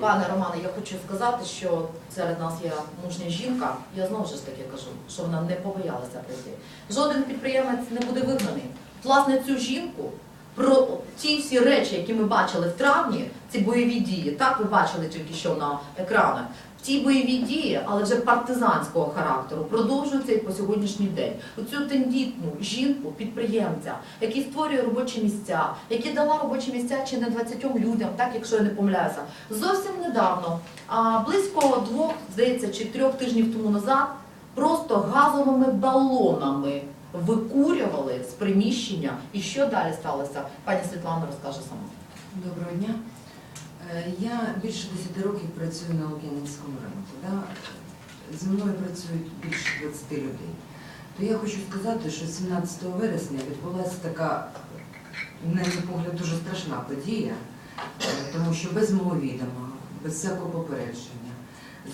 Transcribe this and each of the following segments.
Пане Романе, я хочу сказати, що серед нас є мужня жінка. Я знову ж таки кажу, що вона не побоялася прийти. Жоден підприємець не буде вигнаний. Власне, цю жінку про ті всі речі, які ми бачили в травні, ці бойові дії, так ви бачили тільки що на екранах. Ті бойові дії, але вже партизанського характеру, продовжуються і по сьогоднішній день. Оцю тендітну жінку, підприємця, який створює робочі місця, які дала робочі місця чи не 20 людям, так якщо я не помиляюся, зовсім недавно, близько двох, здається, чи трьох тижнів тому назад, просто газовими балонами викурювали з приміщення. І що далі сталося? Пані Світлана розкаже сама. Доброго дня. Е, Я більше 10 років працюю на Лук'янівському ринку. Да? Зі мною працюють більше 20 людей. То я хочу сказати, що 17 вересня відбулася така, на мій погляд, дуже страшна подія, е, тому що без мого відома, без всякого попередження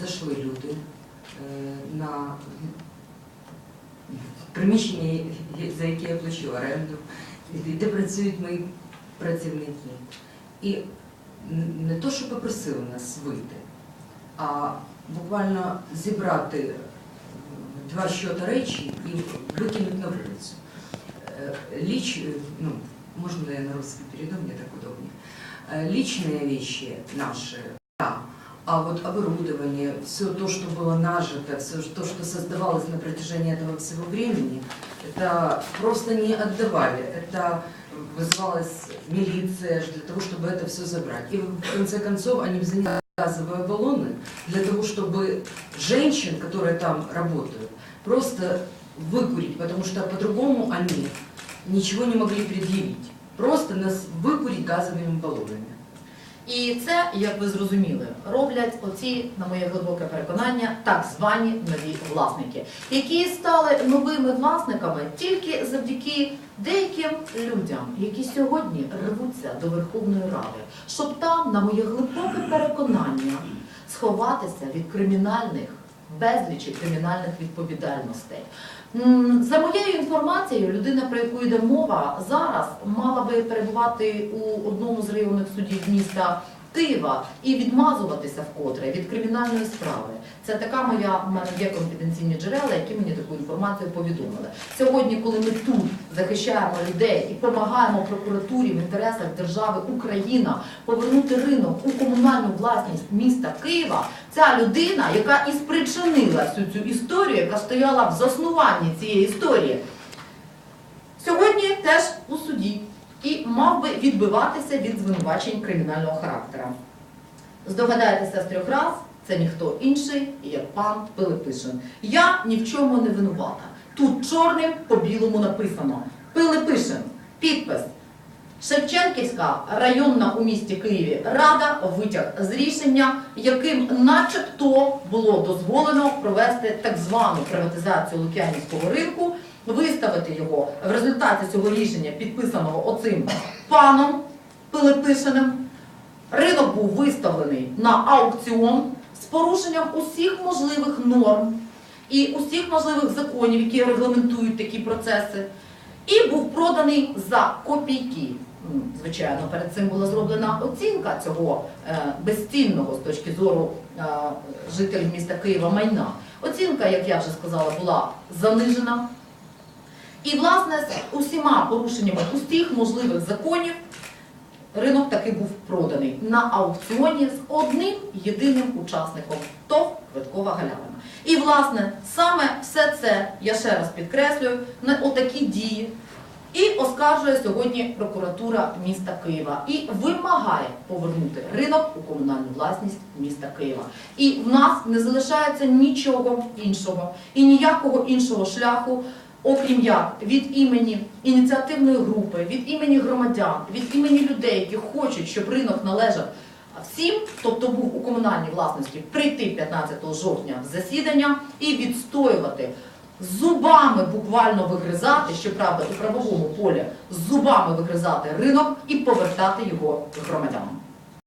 зайшли люди е, на приміщення, за яке я плачу оренду, де працюють мої працівники. І не то, що попросили нас вийти, а буквально зібрати е, два щота речі і викинути на вулицю. Е, Лич, э, ну, можно, наверное, на русский перейду, мне так удобнее. Э, Личные вещи наши, да, а вот оборудование, все то, что было нажито, все то, что создавалось на протяжении этого всего времени, это просто не отдавали. Это вызывалась милиция для того, чтобы это все забрать. И в конце концов они взяли газовые баллоны для того, чтобы женщин, которые там работают, просто выкурить, потому что по-другому они ничего не могли предъявить. Просто нас выкурить газовыми баллонами. І це, як ви зрозуміли, роблять оці, на моє глибоке переконання, так звані нові власники, які стали новими власниками тільки завдяки деяким людям, які сьогодні рвуться до Верховної Ради, щоб там, на моє глибоке переконання, сховатися від кримінальних безлічі кримінальних відповідальностей. За моєю інформацією, людина, про яку йде мова, зараз мала би перебувати у одному з районних судів міста Києва і відмазуватися вкотре від кримінальної справи. Це така моя в мене є конфіденційні джерела, які мені таку інформацію повідомили. Сьогодні, коли ми тут захищаємо людей і допомагаємо прокуратурі в інтересах держави Україна повернути ринок у комунальну власність міста Києва, ця людина, яка і спричинила всю цю історію, яка стояла в заснуванні цієї історії, сьогодні теж у суді і мав би відбиватися від звинувачень кримінального характеру. Здогадаєтеся з трьох раз, це ніхто інший, як пан Пилипишин. Я ні в чому не винувата. Тут чорним по білому написано Пилипишин, підпис. Шевченківська районна у місті Києві рада витяг з рішення, яким начебто було дозволено провести так звану приватизацію Лук'янівського ринку, виставити його в результаті цього рішення, підписаного оцим паном Пилипишиним. Ринок був виставлений на аукціон з порушенням усіх можливих норм і усіх можливих законів, які регламентують такі процеси, і був проданий за копійки. Звичайно, перед цим була зроблена оцінка цього е, безцінного з точки зору е, жителів міста Києва майна. Оцінка, як я вже сказала, була занижена. І, власне, з усіма порушеннями усіх можливих законів ринок таки був проданий на аукціоні з одним єдиним учасником ТОВ Квиткова Галявина. І, власне, саме все це, я ще раз підкреслюю, на отакі дії. І оскаржує сьогодні прокуратура міста Києва і вимагає повернути ринок у комунальну власність міста Києва. І в нас не залишається нічого іншого і ніякого іншого шляху, окрім як від імені ініціативної групи, від імені громадян, від імені людей, які хочуть, щоб ринок належав всім, тобто був у комунальній власності, прийти 15 жовтня в засідання і відстоювати зубами буквально вигризати, щоправда, у правовому полі зубами вигризати ринок і повертати його громадянам.